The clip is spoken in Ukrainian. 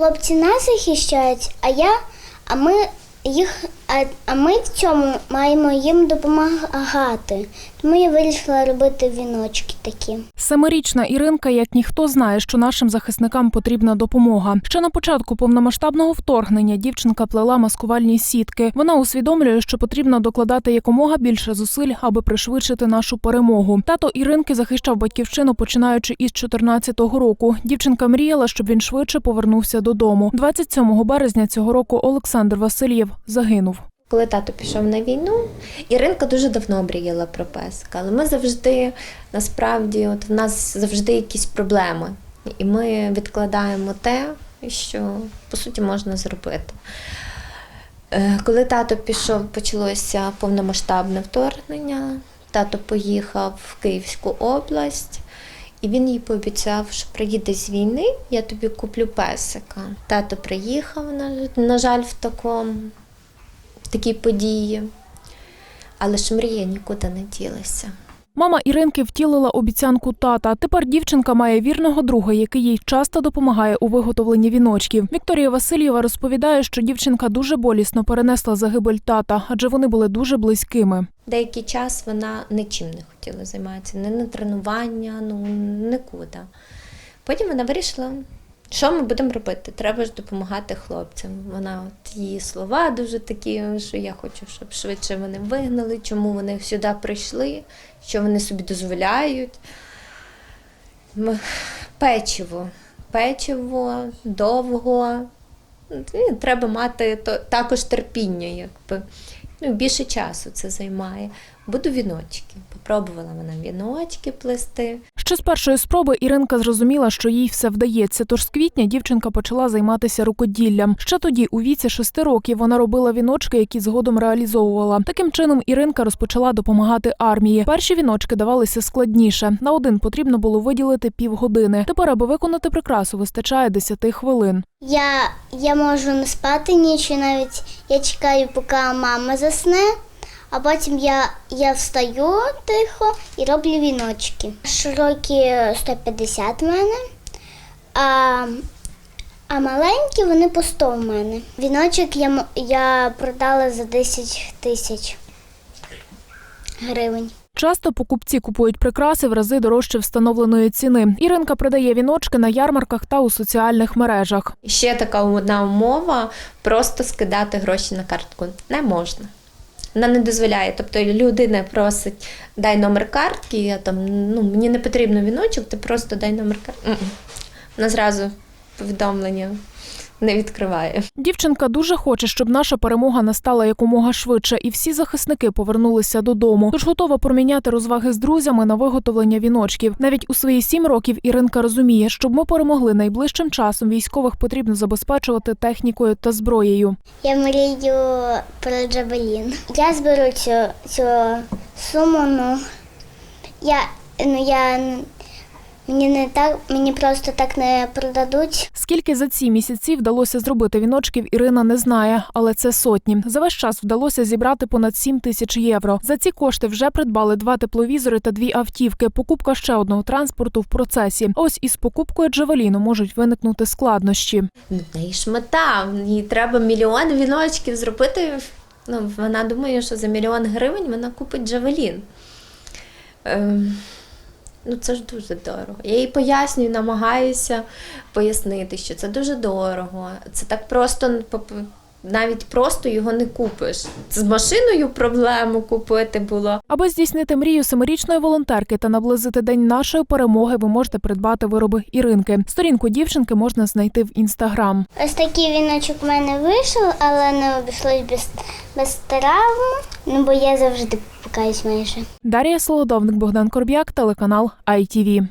Хлопці нас захищають, а я, а ми їх, а, ми в цьому маємо їм допомагати. Тому я вирішила робити віночки такі. Семирічна Іринка, як ніхто, знає, що нашим захисникам потрібна допомога. Ще на початку повномасштабного вторгнення дівчинка плела маскувальні сітки. Вона усвідомлює, що потрібно докладати якомога більше зусиль, аби пришвидшити нашу перемогу. Тато Іринки захищав батьківщину, починаючи із 14-го року. Дівчинка мріяла, щоб він швидше повернувся додому. 27 березня цього року Олександр Васильєв загинув. Коли тато пішов на війну, Іринка дуже давно мріяла про песика, але ми завжди, насправді, от в нас завжди якісь проблеми. І ми відкладаємо те, що по суті можна зробити. Е, Коли тато пішов, почалося повномасштабне вторгнення. Тато поїхав в Київську область, і він їй пообіцяв, що приїде з війни, я тобі куплю песика. Тато приїхав, на, на жаль, в такому в такій події. Але ж мрія нікуди не ділася. Мама Іринки втілила обіцянку тата. Тепер дівчинка має вірного друга, який їй часто допомагає у виготовленні віночків. Вікторія Васильєва розповідає, що дівчинка дуже болісно перенесла загибель тата, адже вони були дуже близькими. Деякий час вона нічим не хотіла займатися, ні на тренування, ну нікуди. Потім вона вирішила, що ми будемо робити? Треба ж допомагати хлопцям. Вона от її слова дуже такі, що я хочу, щоб швидше вони вигнали, чому вони сюди прийшли, що вони собі дозволяють. Печиво. Печиво довго. Треба мати також терпіння, якби. Ну, більше часу це займає. Буду віночки. Попробувала вона віночки плести. Ще з першої спроби Іринка зрозуміла, що їй все вдається. Тож з квітня дівчинка почала займатися рукоділлям. Ще тоді, у віці шести років, вона робила віночки, які згодом реалізовувала. Таким чином, Іринка розпочала допомагати армії. Перші віночки давалися складніше. На один потрібно було виділити півгодини. Тепер, аби виконати прикрасу, вистачає 10 хвилин. Я, я можу не спати ніч, навіть я чекаю, поки мама засне, а потім я, я встаю тихо і роблю віночки. Широкі 150 в мене, а, а маленькі вони по 100 в мене. Віночок я, м- я продала за 10 тисяч гривень. Часто покупці купують прикраси в рази дорожче встановленої ціни. Іринка продає віночки на ярмарках та у соціальних мережах. Ще така одна умова: просто скидати гроші на картку не можна. Вона не дозволяє. Тобто людина просить дай номер картки, я там ну мені не потрібно віночок, ти просто дай номер картки. Вона зразу повідомлення не відкриває. Дівчинка дуже хоче, щоб наша перемога настала якомога швидше, і всі захисники повернулися додому. Тож готова проміняти розваги з друзями на виготовлення віночків. Навіть у свої сім років Іринка розуміє, щоб ми перемогли найближчим часом, військових потрібно забезпечувати технікою та зброєю. Я мрію про джавелін. Я зберу цю, цю суму, ну я, ну я мені не так, мені просто так не продадуть. Скільки за ці місяці вдалося зробити віночків, Ірина не знає, але це сотні. За весь час вдалося зібрати понад 7 тисяч євро. За ці кошти вже придбали два тепловізори та дві автівки. Покупка ще одного транспорту в процесі. Ось із покупкою Джавеліну можуть виникнути складнощі. Ну, неї ж мета, їй треба мільйон віночків зробити. Ну, вона думає, що за мільйон гривень вона купить Джавелін. Ем, ну, це ж дуже дорого. Я їй пояснюю, намагаюся пояснити, що це дуже дорого. Це так просто поп- навіть просто його не купиш. З машиною проблему купити було. Аби здійснити мрію семирічної волонтерки та наблизити день нашої перемоги, ви можете придбати вироби Іринки. Сторінку дівчинки можна знайти в інстаграм. Ось такий віночок в мене вийшов, але не обійшлось без, без травм, ну бо я завжди покаюсь майже. Дар'я Солодовник, Богдан Корб'як, телеканал ITV.